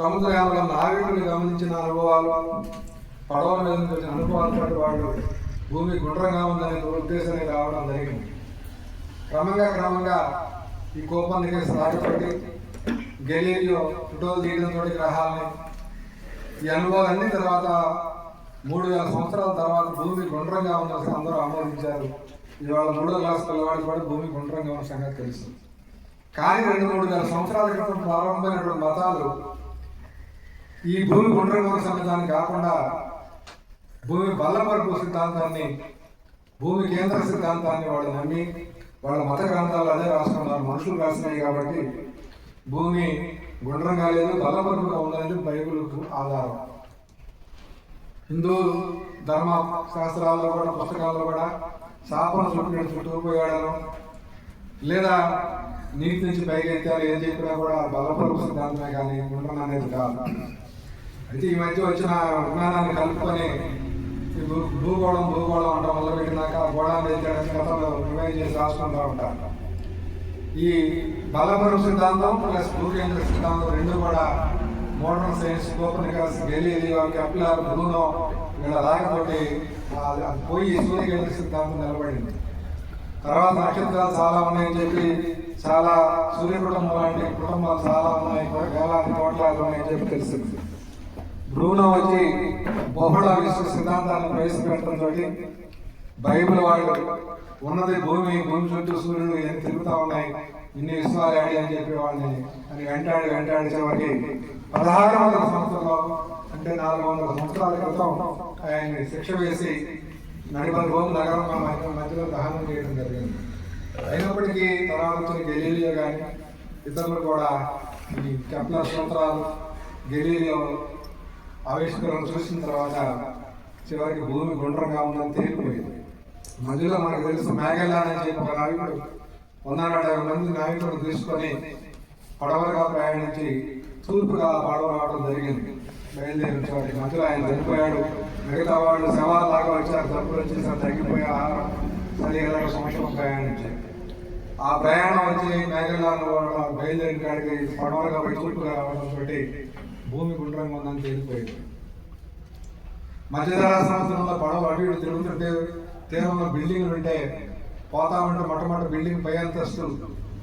సముద్రంలో నావికులు గమనించిన అనుభవాలు పడవ మీద వచ్చిన అనుభవాలు పడి వాళ్ళు భూమి గుండ్రంగా ఉందనే ఉద్దేశం రావడం జరిగింది. క్రమంగా క్రమంగా ఈ కోపానికి సాగపడి గెలీలియో ఫోటోలు తీయడంతో గ్రహాలని ఈ అనుభవాలన్నీ తర్వాత మూడు వేల సంవత్సరాల తర్వాత భూమి గుండ్రంగా ఉన్న అందరూ ఆమోదించారు. ఇవాళ మూడో క్లాస్ పిల్లవాడికి కూడా భూమి గుండ్రంగా ఉన్న సంగతి తెలుసు. కానీ రెండు మూడు వేల సంవత్సరాల క్రితం ప్రారంభమైనటువంటి మతాలు ఈ భూమి గుండ్రగూర ఉన్న కాకుండా భూమి బల్లమరపు సిద్ధాంతాన్ని భూమి కేంద్ర సిద్ధాంతాన్ని వాళ్ళు నమ్మి వాళ్ళ మత గ్రంథాలు అదే రాసుకున్నారు మనుషులు రాసినాయి కాబట్టి భూమి గుండ్రంగా లేదు బల్లపరుపుగా ఉందనేది బైబిల్ ఆధారం. హిందూ ధర్మ శాస్త్రాల్లో కూడా పుస్తకాల్లో కూడా శాపన చుట్టూ చుట్టూ పోయాడను. లేదా నీటి నుంచి పైకి ఎత్తారు ఏం చెప్పినా కూడా బలపరుపు సిద్ధాంతమే కానీ గుండ్రం అనేది కాదు. అయితే ఈ మధ్య వచ్చిన విజ్ఞానాన్ని కలుపుకొని భూగోళం భూగోళం అంటాం మొదలు పెట్టినాక గోళాన్ని ఎత్తాడని గతంలో రివైజ్ చేసి రాసుకుంటూ ఉంటారు. ఈ బలపరుపు సిద్ధాంతం ప్లస్ భూకేంద్ర సిద్ధాంతం రెండు కూడా modern science Copernicus Galileo Kepler Bruno వీళ్ళ రాకతోటి అది పోయి సూర్యకేంద్ర సిద్ధాంతం నిలబడింది. తర్వాత నక్షత్రాలు చాలా ఉన్నాయని చెప్పి చాలా సూర్య కుటుంబం లాంటి కుటుంబాలు చాలా ఉన్నాయి వేలాది కోట్లాది ఉన్నాయని చెప్పి తెలిసింది. బ్రూనో వచ్చి బహుళ విశ్వ సిద్ధాంతాలను ప్రవేశపెట్టడంతో బైబిల్ వాళ్ళు ఉన్నది భూమి భూమి చుట్టూ సూర్యుడు ఏం తిరుగుతా ఉన్నాయి ఇన్ని విశ్వాలు ఆడి అని చెప్పి వాళ్ళని అని వెంటాడి వెంటాడి చివరికి పదహారు వందల సంవత్సరంలో అంటే నాలుగు వందల సంవత్సరాల క్రితం ఆయన్ని శిక్ష వేసి నడిపది భూమి నగరం మధ్య- మధ్యలో దహనం చేయడం జరిగింది. అయినప్పటికీ తర్వాత వచ్చిన గెలీలియో కానీ ఇతరులు కూడా ఈ కెప్లర్ సూత్రాలు గెలీలియో ఆవిష్కరణ చూసిన తర్వాత చివరికి భూమి గుండ్రంగా ఉందని తేలిపోయింది. మధ్యలో మనకు తెలుసు మేఘల్లాన్ అని చెప్పి ఒక నావికుడు వంద యాభై మంది నావికుడు తీసుకొని పడవలుగా ప్రయాణించి తూర్పుగా పడవ రావడం జరిగింది. బయలుదేరిన చోటి మధ్యలో ఆయన చనిపోయాడు. మిగతా వాళ్ళు శవాలాగా వచ్చారు. తప్పులు వచ్చేసారు తగ్గిపోయి ఆహారం సరిగా సంవత్సరం ప్రయాణించారు. ఆ ప్రయాణం వచ్చి మేఘల్లాన్ బయలుదేరిన కాడికి పడవలుగా పోయి తూర్పుగా రావడంతో భూమి గుండ్రంగా ఉందని తేలిపోయింది. మధ్యధరా సంవత్సరంలో పడవలు అటు ఇటు తిరుగుతుంటే తీరంలో బిల్డింగ్లు ఉంటే పోతా ఉంటే మొట్టమొదటి బిల్డింగ్ పై అంతస్తు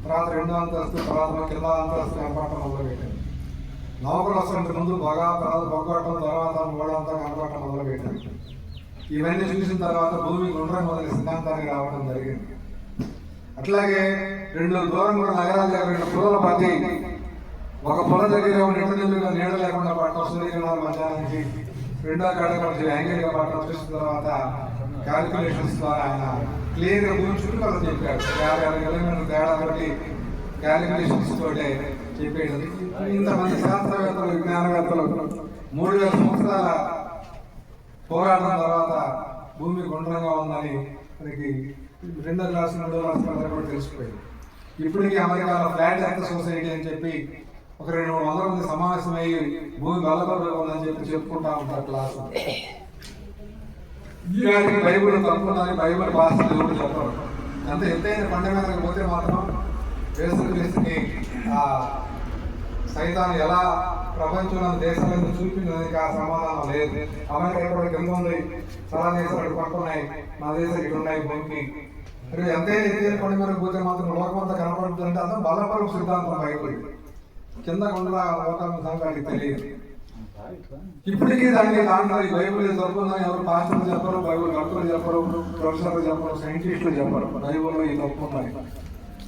తర్వాత రెండో అంతస్తు తర్వాత కింద అంతస్తు కనపడటం మొదలుపెట్టారు. నౌకలు వస్తుంటే ముందు బాగా తర్వాత బొగ్గటం తర్వాత మూడంతా కనపడటం మొదలుపెట్టారు. ఇవన్నీ చూసిన తర్వాత భూమి గుండ్రం మొదటి సిద్ధాంతానికి రావడం జరిగింది. అట్లాగే రెండు దూరం కూడా నగరాలు రెండు పుల్లల పది ఒక పొల దగ్గర నిండు నీడ లేకుండా పట్టడం సూర్యగ్రహణం మధ్యాహ్నానికి రెండో కాడ కొంచెం యాంగిల్గా చూసిన తర్వాత క్యాలిక్యులేషన్స్ ద్వారా ఆయన క్లియర్గా భూమి చుట్టుకొలత చెప్పాడు. యాభై అరవై కిలోమీటర్ల తేడా బట్టి క్యాలిక్యులేషన్స్ తోటే చెప్పేది. ఇంతమంది శాస్త్రవేత్తలు విజ్ఞానవేత్తలు మూడు వేల సంవత్సరాల పోరాటం తర్వాత భూమి గుండ్రంగా ఉందని మనకి రెండో క్లాస్ మూడో క్లాస్ కూడా తెలిసిపోయింది. ఇప్పటికీ అమెరికాలో ఫ్లాట్ ఎర్త్ సొసైటీ అని చెప్పి ఒక రెండు మూడు వందల మంది సమావేశమై భూమి బలపరుగా ఉందని చెప్పి చెప్పుకుంటా ఉంటారు క్లాస్ ఈనాటికి బైబుల్ తప్పున్నది బైబుల్ భాష ఎవరు చెప్పరు. అంత ఎంతైన పండుగ మీదకి పోతే మాత్రం వేసుకుని వేసుకి ఆ సైతాన్ని ఎలా ప్రపంచంలో దేశాలను చూపించడానికి ఆ సమాధానం లేదు. అమెరికా ఇక్కడ కింద ఉంది. చాలా దేశాలు పట్టున్నాయి మన దేశాలు ఇక్కడ ఉన్నాయి భూమికి. మరి ఎంతైనా మీదకి పోతే మాత్రం లోకమంతా కనపడుతుందంటే అర్థం బలపరుపు సిద్ధాంతం బైబుల్ కింద కొండలా పోతాము సంఘానికి తెలియదు. ఇప్పటికీ దాన్ని దాంట్లో బైబుల్ దొరుకుతుందని ఎవరు పాస్టర్లు చెప్పరు బైబిల్ భక్తులు చెప్పరు ప్రొఫెసర్లు చెప్పరు సైంటిస్టులు చెప్పరు. బైబిల్లో ఈ తప్పు ఉందని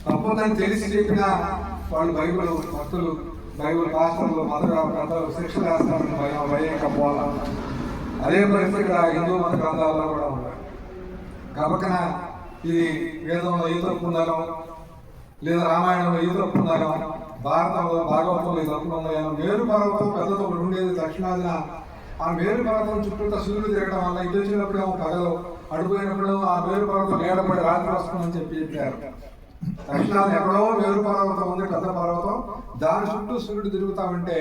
తప్పు ఉందని తెలిసి చెప్పిన వాళ్ళు బైబుల్ భక్తులు బైబుల్ పాస్టర్లు మత గ్రంథాలు శిక్షలు వేస్తారని భయం భయం పోవాల అదే పరిస్థితి ఇక్కడ హిందూ మత గ్రంథాల్లో కూడా ఉన్నాయి కాబట్టి ఇది వేదంలో ఈ తప్పు ఉందనో లేదా రామాయణంలో ఈ తప్పు ఉందనో భారతంలో భాగవతంలో ఈ తప్పులు మేరు పర్వతం పెద్దతో ఉండేది దక్షిణాదిన. ఆ మేరు పర్వతం చుట్టూ సూర్యుడు తిరగడం వల్ల ఇది వచ్చినప్పుడేమో పగలు అడిపోయినప్పుడు ఆ మేరు పర్వతం ఏడపడి రాత్రి వస్తుందని చెప్పి చెప్పారు. దక్షిణాన్ని ఎక్కడో వేరు పర్వతం ఉంది పెద్ద పర్వతం. దాని చుట్టూ సూర్యుడు తిరుగుతా ఉంటే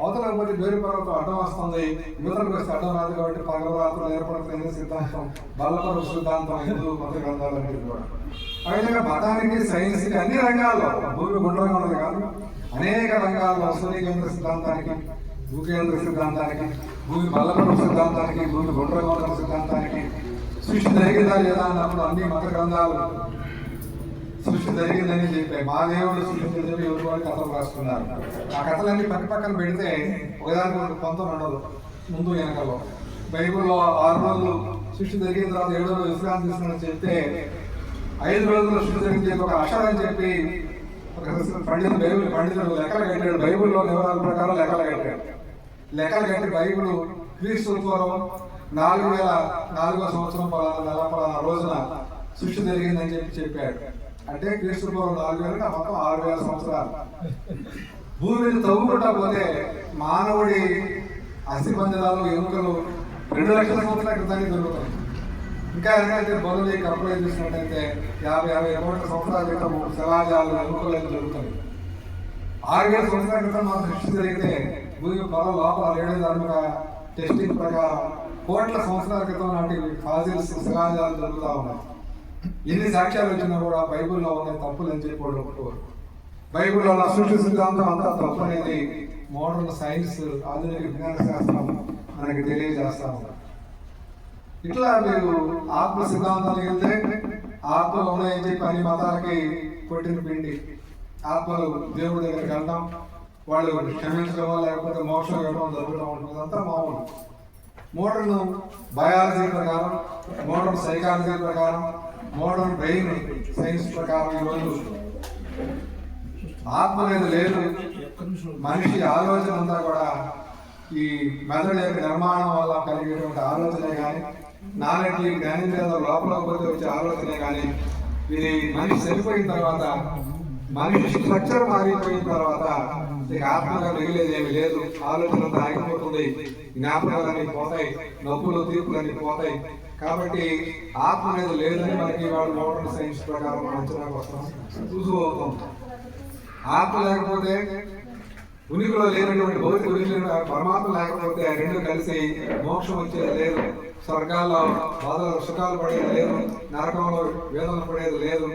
అవతల పోతే వేరు పర్వతం అడ్డం వస్తుంది. యువతలకు వస్తే అడ్డం రాదు కాబట్టి పగలరాత్రులు ఏర్పడుతుంది సిద్ధాంతం బల్లపరు సిద్ధాంతం హిందూ మత గ్రంథాలన్నిటి కూడా ఆ విధంగా మతానికి సైన్స్ అన్ని రంగాల్లో భూమి గుండ్రంగా ఉన్నది కాదు. అనేక రంగాల్లో సూర్యకేంద్ర సిద్ధాంతానికి భూకేంద్ర సిద్ధాంతానికి భూమి బల్లపరు సిద్ధాంతానికి భూమి గుండ్రంగా ఉన్న సిద్ధాంతానికి. సృష్టి జరిగిందా లేదా అన్నప్పుడు అన్ని మత గ్రంథాలు సృష్టి జరిగిందని చెప్పి మా దేవుడు సృష్టి చెప్పి ఎవరు వాళ్ళు కథలు రాసుకున్నారు. ఆ కథలన్నీ పక్క పక్కన పెడితే ఒకదానికి ఒక కొంత ఉండదు ముందు వెనకలో. బైబిల్లో ఆరు రోజులు సృష్టి జరిగిన తర్వాత ఏడు రోజులు విశ్రాంతి తీసుకుని చెప్తే ఐదు రోజుల్లో సృష్టి జరిగింది ఒక అక్షరం అని చెప్పి ఒక పండితుడు బైబిల్ పండితుడు లెక్కలు కట్టాడు. బైబిల్లో వివరాల ప్రకారం లెక్కలు కట్టాడు. లెక్కలు కట్టి బైబిల్ క్రీస్తు పూర్వం నాలుగు వేల నాలుగో సంవత్సరం పలానా నెల పలానా రోజున సృష్టి జరిగిందని చెప్పి చెప్పాడు. అంటే కృష్ణ పూర్వం నాలుగు వేల మొత్తం ఆరు వేల సంవత్సరాలు. భూమిని తవ్వుకుంటా పోతే మానవుడి అస్థిపంజరాలు ఎముకలు రెండు లక్షల సంవత్సరాల క్రితానికి దొరుకుతాయి. ఇంకా ఎందుకంటే బదులు కంప్లైంట్ చూసినట్టయితే యాభై యాభై కోట్ల సంవత్సరాల క్రితం శిలాజాలు ఎముకలు అయితే దొరుకుతాయి. ఆరు వేల సంవత్సరాల క్రితం మన సృష్టి జరిగితే భూమి పొల లోపల రేడియోధార్మిక టెస్టింగ్ ప్రకారం కోట్ల సంవత్సరాల క్రితం నాటి ఫాజిల్స్ శిలాజాలు దొరుకుతా ఉన్నాయి. ఎన్ని సాక్ష్యాలు వచ్చినా కూడా బైబిల్లో ఉన్న తప్పులు అని చెప్పి ఒప్పుకోరు. బైబిల్లో ఉన్న సృష్టి సిద్ధాంతం అంతా తప్పు అనేది మోడర్న్ సైన్స్ ఆధునిక విజ్ఞాన శాస్త్రం మనకి తెలియజేస్తా ఉన్నారు ఇట్లా మీరు ఆత్మ సిద్ధాంతానికి వెళ్తే ఆత్మలు ఉన్నాయని చెప్పి అన్ని మతాలకి కొట్టిన పిండి. ఆత్మలు దేవుడి దగ్గరికి వెళ్తాం. వాళ్ళు క్షమించడమో లేకపోతే మోక్షం ఇవ్వడం జరుగుతూ ఉంటుంది. అంతా మామూలు. మోడర్న్ బయాలజీ ప్రకారం మోడర్న్ సైకాలజీ ప్రకారం మోడర్న్ బ్రెయిన్ సైన్స్ ప్రకారం ఈరోజు ఆత్మ అనేది లేదు. మనిషి ఆలోచన అంతా కూడా ఈ మెదడు యొక్క నిర్మాణం వల్ల కలిగేటువంటి ఆలోచనే కానీ నాలెడ్జ్ లేదా లోపల పోతే వచ్చే ఆలోచనే కానీ ఇది మనిషి చనిపోయిన తర్వాత మనిషి స్ట్రక్చర్ మారిపోయిన తర్వాత జ్ఞాపకంగా ఆత్మగా మిగిలేదు ఏమి లేదు ఆలోచన ఆగిపోతుంది జ్ఞాపకాలన్నీ పోతాయి. నొప్పులు తీర్పులన్నీ పోతాయి. కాబట్టి ఆత్మ అనేది లేదని మనకి వాళ్ళు మోడర్న్ సైన్స్ ప్రకారం అంచనా అంచనాకు వస్తాం చూసుకోతాం ఆత్మ లేకపోతే ఉనికిలో లేనటువంటి భౌతిక ఉనికి పరమాత్మ లేకపోతే ఆ రెండు కలిసి మోక్షం వచ్చేది లేదు. స్వర్గాల్లో బాధలు సుఖాలు పడేది లేదు. నరకంలో వేదన పడేది లేదు.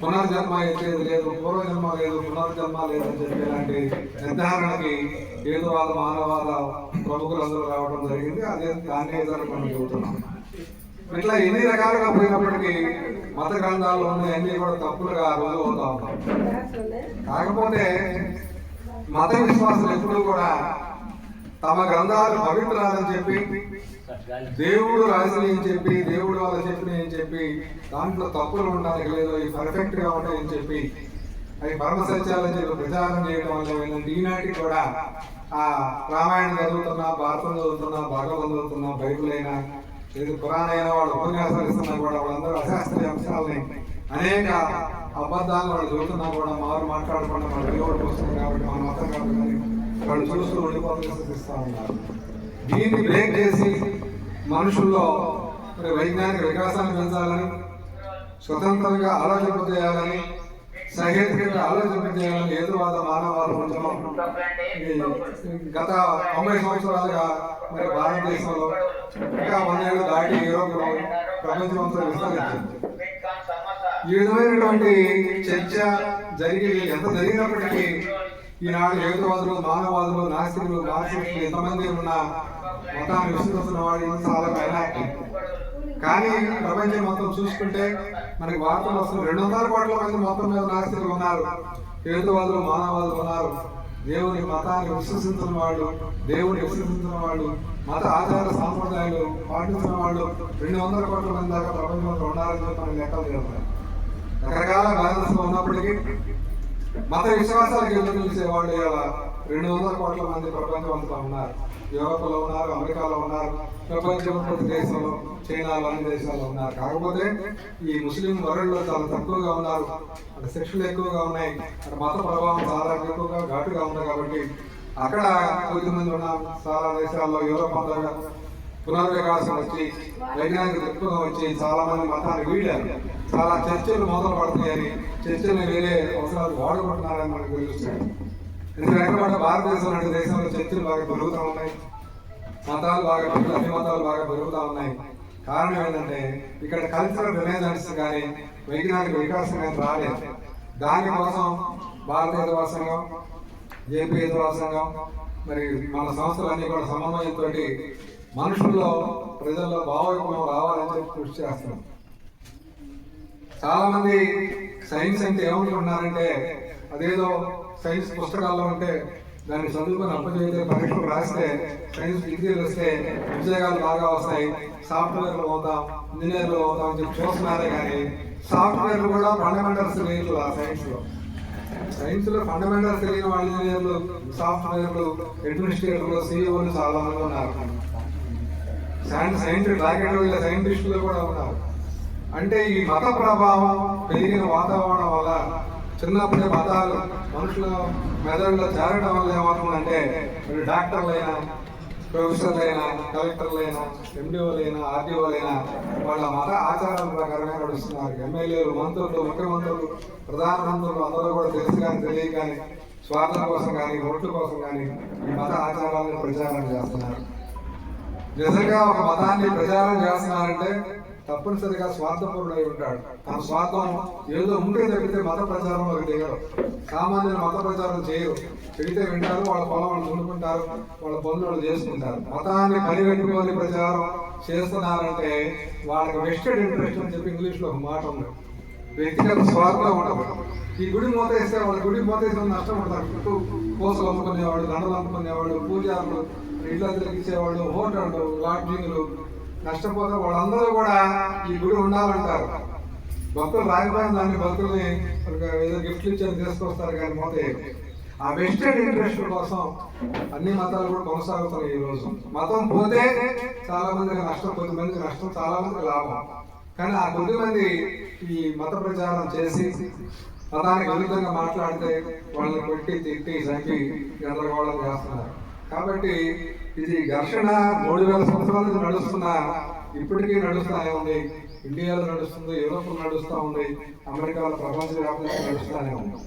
పునర్జన్మ ఎత్తేది లేదు పూర్వజన్మ లేదు పునర్జన్మ లేదు అని చెప్పి ఇలాంటి నిర్ధారణకి హేతువాద మానవాద ప్రముఖులందరూ రావడం జరిగింది. అదే దాన్ని ఎదురు మనం చెబుతున్నాం ఇట్లా ఎన్ని రకాలుగా పోయినప్పటికీ మత గ్రంథాల్లో ఉన్న అన్ని కూడా తప్పులుగా రోజు అవుతా ఉంటాం కాకపోతే మత విశ్వాసం ఎప్పుడూ కూడా తమ గ్రంథాలు పవిత్రాలని చెప్పి దేవుడు రాసిన అని చెప్పి దేవుడు వాళ్ళు చెప్పినవి అని చెప్పి దాంట్లో తప్పులు ఉండడానికి లేదు ఇది పర్ఫెక్ట్గా ఉంటాయని చెప్పి అది పరమ సత్యాలని చెప్పి ప్రచారం చేయడం వల్ల ఏంటంటే ఈనాటికి కూడా ఆ రామాయణం చదువుతున్నా భారతం చదువుతున్నా భాగవతం చదువుతున్నా బైబుల్ అయినా లేదు పురాణ అయినా వాళ్ళు ఉపన్యాసాలు ఇస్తున్నా కూడా వాళ్ళందరూ అశాస్త్రీయ అంశాలని అనేక అబద్ధాలు వాళ్ళు చదువుతున్నా కూడా మారు మాట్లాడకుండా మన దేవుడు వస్తుంది కాబట్టి మన మతం కాదు కానీ వాళ్ళు చూస్తూ ఉండిపోతూ ఇస్తూ ఉన్నారు దీన్ని బ్రేక్ చేసి మనుషుల్లో మరి వైజ్ఞానిక వికాసాన్ని పెంచాలని స్వతంత్రంగా ఆలోచింపజేయాలని సహేతుకంగా ఆలోచింపజేయాలని ఎదురువాద మానవాద ఉద్యమం గత తొంభై సంవత్సరాలుగా మరి భారతదేశంలో ఇంకా వందేళ్ళు దాటి యూరోప్లో ప్రపంచమంతా విస్తరించింది. ఈ విధమైనటువంటి చర్చ జరిగి ఎంత జరిగినప్పటికీ ఈనాడు హేతువాదులు మానవాదులు నాస్తికులు నాస్తికులు ఎంతమంది ఉన్న మతాన్ని విశ్వసిస్తున్న వాడు చాలా కానీ ప్రపంచం మొత్తం చూసుకుంటే మనకి వార్తలు వస్తుంది రెండు వందల కోట్ల మంది మొత్తం మీద నాస్తికులు ఉన్నారు. హేతువాదులు మానవాదులు ఉన్నారు. దేవుని మతాన్ని విశ్వసించిన వాళ్ళు దేవుని విశ్వసించిన వాళ్ళు మత ఆచార సాంప్రదాయాలు పాటించిన వాళ్ళు రెండు వందల కోట్ల మంది దాకా ప్రపంచంలో ఉన్నారని చెప్పి మనకి లెక్కలు చెప్తారు రకరకాల బ్యాలెన్స్ ఉన్నప్పటికీ మత విశ్వాసాలకు ఎదురు చూసే వాళ్ళు ఇలా రెండు వందల కోట్ల మంది ప్రపంచం అంతా ఉన్నారు. యూరోప్లో ఉన్నారు అమెరికాలో ఉన్నారు ప్రపంచం ప్రతి దేశంలో చైనాలో అన్ని దేశాల్లో ఉన్నారు. కాకపోతే ఈ ముస్లిం వరల్డ్లో చాలా తక్కువగా ఉన్నారు. అక్కడ శిక్షలు ఎక్కువగా ఉన్నాయి. అక్కడ మత ప్రభావం చాలా ఎక్కువగా ఘాటుగా ఉంది కాబట్టి అక్కడ కొద్ది మంది ఉన్న చాలా దేశాల్లో యూరోప్ అంతా పునర్వికాసం వచ్చి వైజ్ఞానిక దృక్పథం వచ్చి చాలా మంది మతాన్ని వీడారు. చాలా చర్చలు మొదలు పడతాయని చర్చలు వేరే అవసరాలు వాడుకుంటున్నారని మనకు తెలుస్తాడు ఎందుకంటే భారతదేశం లాంటి దేశంలో చర్చలు బాగా పెరుగుతూ ఉన్నాయి. మతాలు బాగా అన్ని మతాలు బాగా పెరుగుతూ ఉన్నాయి. కారణం ఏంటంటే ఇక్కడ కల్చరల్ రిలేజన్స్ కానీ వైజ్ఞానిక వికాసం కానీ రాలేదు. దానికోసం భారతీయ వాసంగం ఏపీ వాసంగం మరి మన సంస్థలన్నీ కూడా సమన్వయంతో మనుషుల్లో ప్రజల్లో భావోద్యమం రావాలని చెప్పి కృషి చేస్తున్నాం. చాలా మంది సైన్స్ అంటే ఏమనుకుంటున్నారంటే అదేదో సైన్స్ పుస్తకాల్లో ఉంటే దాన్ని చదువుకొని అప్పచేస్తే పరీక్షలు రాస్తే సైన్స్ డిగ్రీలు వస్తే ఉద్యోగాలు బాగా వస్తాయి సాఫ్ట్వేర్లు పోతాం ఇంజనీర్లు పోతాం అని చెప్పి చూస్తున్నారే కానీ సాఫ్ట్వేర్లు కూడా ఫండమెంటల్స్ లేదు ఆ సైన్స్లో. సైన్స్లో ఫండమెంటల్స్ తెలియని వాళ్ళు ఇంజనీర్లు సాఫ్ట్వేర్లు అడ్మినిస్ట్రేటర్లు సీఈఓలు చాలా మంది ఉన్నారు. సైన్స్ సైంటిస్ట్ రాకెట్ వెళ్ళే సైంటిస్టులు కూడా ఉన్నారు. అంటే ఈ మత ప్రభావం పెరిగిన వాతావరణం వల్ల చిన్నప్పుడే మతాలు మనుషుల మెదడులో చేరడం వల్ల ఏమవుతుందంటే వీళ్ళు డాక్టర్లైనా ప్రొఫెసర్లైనా కలెక్టర్లైనా ఎండిఓలైనా ఆర్డీఓలైనా వాళ్ళ మత ఆచారాల ప్రకారమే నడుస్తున్నారు. ఎమ్మెల్యేలు మంత్రులు ముఖ్యమంత్రులు ప్రధానమంత్రులు అందరూ కూడా తెలుసు కానీ తెలియ కానీ స్వార్థం కోసం కానీ ఓట్ల కోసం కానీ ఈ మత ఆచారాలను ప్రచారం చేస్తున్నారు. నిజంగా ఒక మతాన్ని ప్రచారం చేస్తున్నారంటే తప్పనిసరిగా స్వార్థపరుడై ఉంటాడు. తన స్వార్థం ఏదో ఉంటే తప్పితే మత ప్రచారం ఒక దిగరు సామాన్యులు మత ప్రచారం చేయరు. చెడితే వింటారు వాళ్ళ పొలం వాళ్ళు చూడుకుంటారు వాళ్ళ పనులు వాళ్ళు చేసుకుంటారు. మతాన్ని పరిగెట్టుకొని ప్రచారం చేస్తున్నారంటే వాళ్ళకి వెస్టెడ్ ఇంట్రెస్ట్ అని చెప్పి ఇంగ్లీష్లో ఒక మాట ఉంది. వ్యక్తిగత స్వార్థం ఉండదు. ఈ గుడి మూత వాళ్ళ గుడి మూత నష్టం ఉంటారు చుట్టూ కోసలు అమ్ముకునేవాడు దండలు అమ్ముకునేవాడు పూజారులు ఇళ్ళ ఇచ్చేవాళ్ళు హోటళ్ళు లాడ్జింగ్లు నష్టపోతే వాళ్ళందరూ కూడా ఈ గుడి ఉండాలంటారు. భక్తులు రాకపోయిన దాన్ని భక్తుల్ని ఏదో గిఫ్ట్లు ఇచ్చి తీసుకొస్తారు కానీ పోతే ఆ వెస్టెడ్ ఇంట్రెస్ట్ కోసం అన్ని మతాలు కూడా కొనసాగుతున్నాయి ఈ రోజు. మతం పోతే చాలా మందికి నష్టం కొద్ది మందికి నష్టం చాలా మందికి లాభం. కానీ ఆ కొద్ది మంది ఈ మత ప్రచారం చేసి మతానికి విరుద్ధంగా మాట్లాడితే వాళ్ళని కొట్టి తిట్టి చంపి గందరగోళం చేస్తున్నారు. కాబట్టి ఇది ఘర్షణ మూడు వేల సంవత్సరాల నడుస్తున్న ఇప్పటికీ నడుస్తూనే ఉంది. ఇండియాలో నడుస్తుంది యూరోప్ నడుస్తూ ఉంది అమెరికాలో ప్రపంచ వ్యాప్తంగా నడుస్తూనే ఉంది.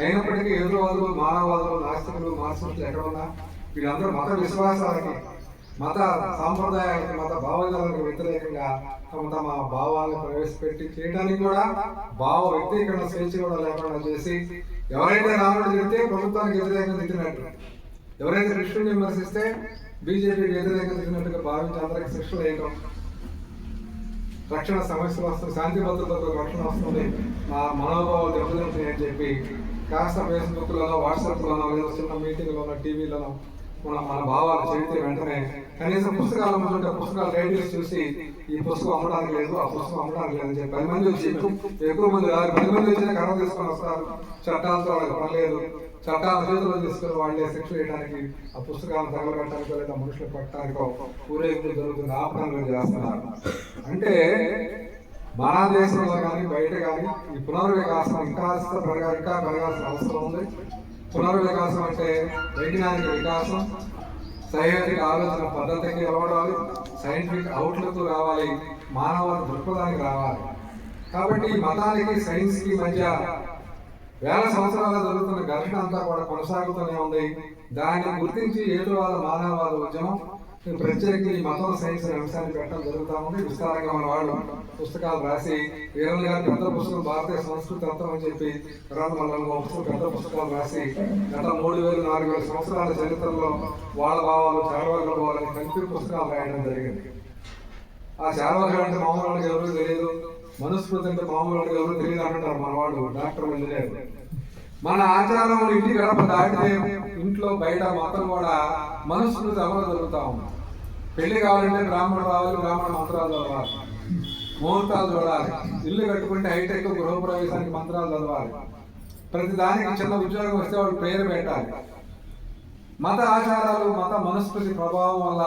అయినప్పటికీ ఎదురువాదులు మానవవాదులు నాస్తికులు మార్క్సిస్టులు ఎక్కడ ఉన్నా వీళ్ళందరూ మత విశ్వాసాలకి మత సాంప్రదాయాలకి మత భావజాలకు వ్యతిరేకంగా తమ తమ భావాలను ప్రవేశపెట్టి చేయడానికి కూడా భావ వ్యక్తీకరణ స్వేచ్ఛ కూడా లేకుండా చేసి ఎవరైతే రాముడు తిడితే ప్రభుత్వానికి వ్యతిరేకంగా తిట్టినట్టు ఎవరైతే కృష్ణుని విమర్శిస్తే బీజేపీ వ్యతిరేకంగా తిరిగినట్టుగా భావించి అందరికి శిక్షలు వేయటం రక్షణ సమస్యలు వస్తుంది శాంతి భద్రతలకు రక్షణ వస్తుంది. మా మనోభావాలు దెబ్బతింటుంది అని చెప్పి కాస్త ఫేస్బుక్లలో వాట్సాప్లలో లేదా చిన్న మీటింగ్లోనో టీవీలలో మన మన భావాలు చెబితే వెంటనే కనీసం పుస్తకాలు అమ్ముతుంటే పుస్తకాలు రైటింగ్స్ చూసి ఈ పుస్తకం అమ్మడానికి లేదు ఆ పుస్తకం అమ్మడానికి లేదు అని చెప్పి పది మంది వచ్చి ఎక్కువ మంది రారు పది మంది వచ్చిన కర్ర తీసుకొని వస్తారు. చట్టాలతో వాళ్ళకి పని చట్టాల చేతిలో తీసుకొని వాళ్ళే శిక్ష వేయడానికి ఆ పుస్తకాలను తగలబెట్టడానికో లేదా మనుషులు పట్టడానికో ఊరేగింపు జరుగుతుంది ఆపణలు చేస్తున్నారు. అంటే మన దేశంలో కానీ బయట కానీ ఈ పునర్వికాసం ఇంకా పెరగా ఇంకా పెరగాల్సిన అవసరం ఉంది. పునర్వికాసం అంటే వైజ్ఞానిక వికాసం సైంటిఫిక్ ఆలోచన పద్ధతికి అలవడాలి సైంటిఫిక్ అవుట్లుక్ రావాలి మానవ దృక్పథానికి రావాలి. కాబట్టి ఈ మతానికి సైన్స్కి మధ్య వేల సంవత్సరాలు జరుగుతున్న ఘర్షణ అంతా కూడా కొనసాగుతూనే ఉంది. దాన్ని గుర్తించి ఏతువాద మానవవాద ఉద్యమం ప్రత్యేకించి మతం సైన్స్ అనే అంశాన్ని పెట్టడం జరుగుతూ ఉంది. విస్తారంగా మన వాళ్ళు పుస్తకాలు రాసి వీరల్ గారు పెద్ద పుస్తకం భారతీయ సంస్కృతి తత్వం అని చెప్పి తర్వాత మన పుస్తకం పెద్ద పుస్తకాలు రాసి గత మూడు వేలు నాలుగు వేల సంవత్సరాల చరిత్రలో వాళ్ళ భావాలు చారవాళ్ళ భావాలని కలిపి పుస్తకాలు రాయడం జరిగింది. ఆ చారవాళ్ళు అంటే మామూలు వాళ్ళకి ఎవరు తెలియదు. మనుస్మృతి అంటే మామూలు వాళ్ళకి ఎవరు తెలియదు అంటారు మన వాళ్ళు డాక్టర్ ఇంజనీర్ మన ఆచారం ఇంటి గడప దాటితే ఇంట్లో బయట మాత్రం కూడా మనుస్మృతి అమలు జరుగుతూ ఉంది. పెళ్ళి కావాలంటే బ్రాహ్మణ రావాలి బ్రాహ్మణ మంత్రాలు చదవాలి. ముహూర్తాలు చూడాలి. ఇల్లు కట్టుకుంటే హైటెక్ గృహప్రవేశానికి మంత్రాలు చదవాలి. ప్రతి దానికి చిన్న ఉద్యోగం వస్తే వాళ్ళు పేరు పెట్టాలి. మత ఆచారాలు మత మనస్పతి ప్రభావం వల్ల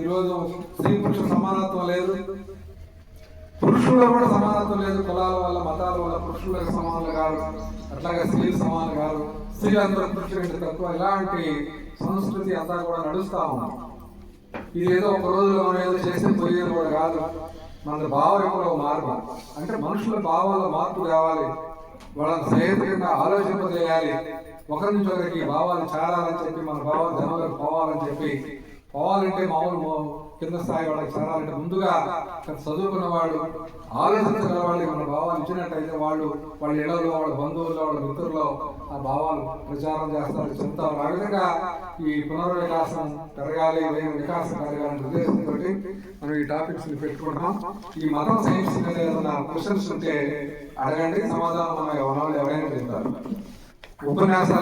ఈరోజు స్త్రీ పురుష సమానత్వం లేదు. పురుషుల్లో కూడా సమానత్వం లేదు. కులాల వల్ల మతాల వల్ల పురుషులకు సమానులు కాదు అట్లాగే స్త్రీలు సమానులు కాదు స్త్రీ అందరూ పురుషులు తక్కువ. ఇలాంటి సంస్కృతి అంతా కూడా నడుస్తా ఉన్నాం ఇది ఏదో ఒక రోజులో మనం ఏదో చేస్తే పోయేది కూడా కాదు. మన భావనలో మార్పు అంటే మనుషుల భావాల మార్పు కావాలి వాళ్ళని సహేతుకంగా ఆలోచింపజేయాలి. ఒకరి నుంచి ఒకరికి భావాలు చేరాలని చెప్పి మన భావాలు జనంలోకి పోవాలని చెప్పి పోవాలంటే మామూలు కింద స్థాయి వాళ్ళకి చేరాలంటే ముందుగా చదువుకున్న వాళ్ళు ఆలోచించగల వాళ్ళకి మన భావాలు ఇచ్చినట్టయితే వాళ్ళు వాళ్ళ ఇళ్ళలో వాళ్ళ బంధువుల్లో వాళ్ళ మిత్రుల్లో ఆ భావాలు ప్రచారం చేస్తారు చెప్తారు ఆ విధంగా ఈ పునర్వికాసం పెరగాలి వేగ వికాసం పెరగాలనే ఉద్దేశంతో మనం ఈ టాపిక్స్ని పెట్టుకుంటాం ఈ మతం సైన్స్ మీద ఏదైనా క్వశ్చన్స్ ఉంటే అడగండి సమాధానం మన ఎవరైనా ఎవరైనా చెప్తారు. ఉపన్యాసాలు